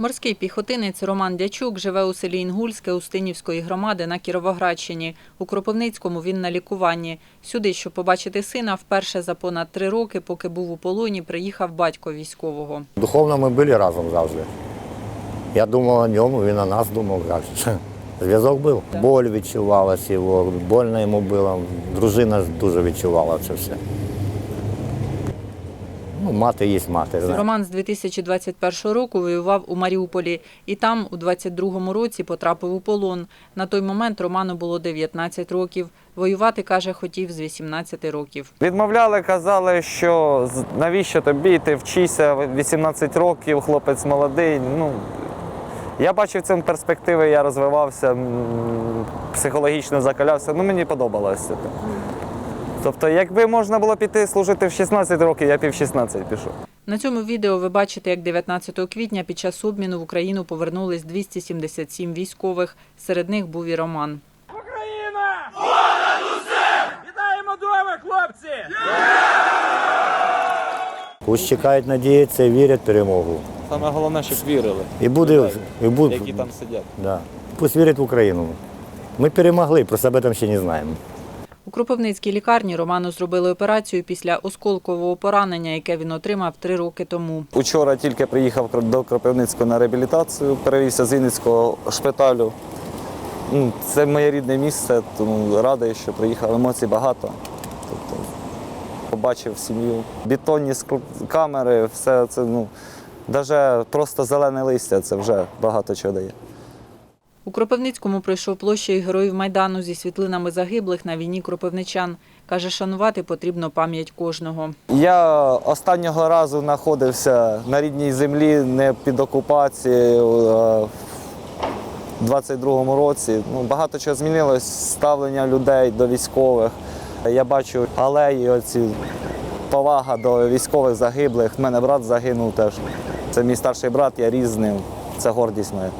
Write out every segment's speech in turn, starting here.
Морський піхотинець Роман Дячук живе у селі Інгульське Устинівської громади на Кіровоградщині. У Кропивницькому він на лікуванні. Сюди, щоб побачити сина, вперше за понад три роки, поки був у полоні, приїхав батько військового. Духовно ми були разом завжди. Я думав о ньому, він о нас думав завжди. Зв'язок був. Боль відчувалася його, больно йому було. Дружина дуже відчувала це все. Ну, мати є мати. знаєте. Роман з 2021 року воював у Маріуполі і там у 22-му році потрапив у полон. На той момент Роману було 19 років. Воювати, каже, хотів з 18 років. Відмовляли, казали, що з- навіщо тобі, ти вчися 18 років, хлопець молодий. Ну, я бачив в цьому перспективи, я розвивався, психологічно закалявся. Ну, мені подобалося. Тобто, якби можна було піти служити в 16 років, я пів 16 пішов. На цьому відео ви бачите, як 19 квітня під час обміну в Україну повернулись 277 військових. Серед них був і Роман. Україна! Понад усе! Вітаємо дома, хлопці! Пусть чекають, надіються вірять в перемогу. Саме головне, щоб вірили, І буде, і буде які там сидять. да. Пусть вірять в Україну. Ми перемогли, про себе там ще не знаємо. У Кропивницькій лікарні Роману зробили операцію після осколкового поранення, яке він отримав три роки тому. Учора тільки приїхав до Кропивницького на реабілітацію, перевівся з Вінницького шпиталю. Ну, Це моє рідне місце, тому радий, що приїхав. Емоцій багато. Тобто, побачив сім'ю. Бетонні камери, все це, ну, навіть просто зелене листя це вже багато чого дає. У Кропивницькому пройшов площею героїв Майдану зі світлинами загиблих на війні кропивничан. Каже, шанувати потрібно пам'ять кожного. Я останнього разу знаходився на рідній землі, не під окупацією. В 22-му році ну, багато чого змінилось, ставлення людей до військових. Я бачу алеї, оці повага до військових загиблих. У мене брат загинув теж. Це мій старший брат, я різ з ним. Це гордість моя.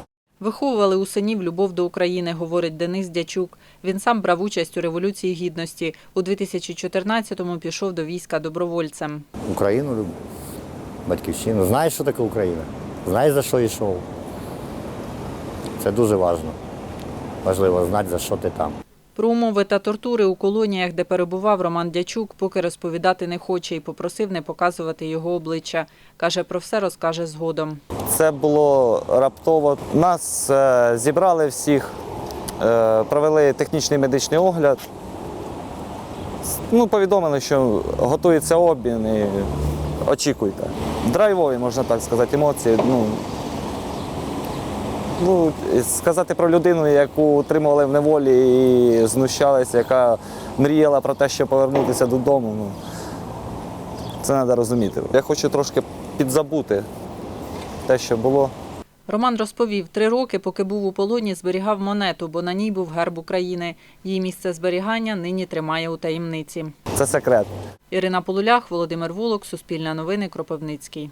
Виховували у синів любов до України, говорить Денис Дячук. Він сам брав участь у Революції Гідності. У 2014-му пішов до війська добровольцем. Україну люблю, батьківщину. Знаєш, що таке Україна? Знаєш, за що йшов? Це дуже важливо. Важливо знати, за що ти там. Про умови та тортури у колоніях, де перебував Роман Дячук, поки розповідати не хоче і попросив не показувати його обличчя. Каже, про все розкаже згодом. Це було раптово. Нас е, зібрали всіх, е, провели технічний медичний огляд. Ну, повідомили, що готується обмін і очікуйте. Драйвові, можна так сказати, емоції. Ну, ну, сказати про людину, яку утримували в неволі і знущалися, яка мріяла про те, щоб повернутися додому. Ну, це треба розуміти. Я хочу трошки підзабути те, що було. Роман розповів, три роки, поки був у полоні, зберігав монету, бо на ній був герб України. Її місце зберігання нині тримає у таємниці. Це секрет. Ірина Полулях, Володимир Вулок, Суспільне новини, Кропивницький.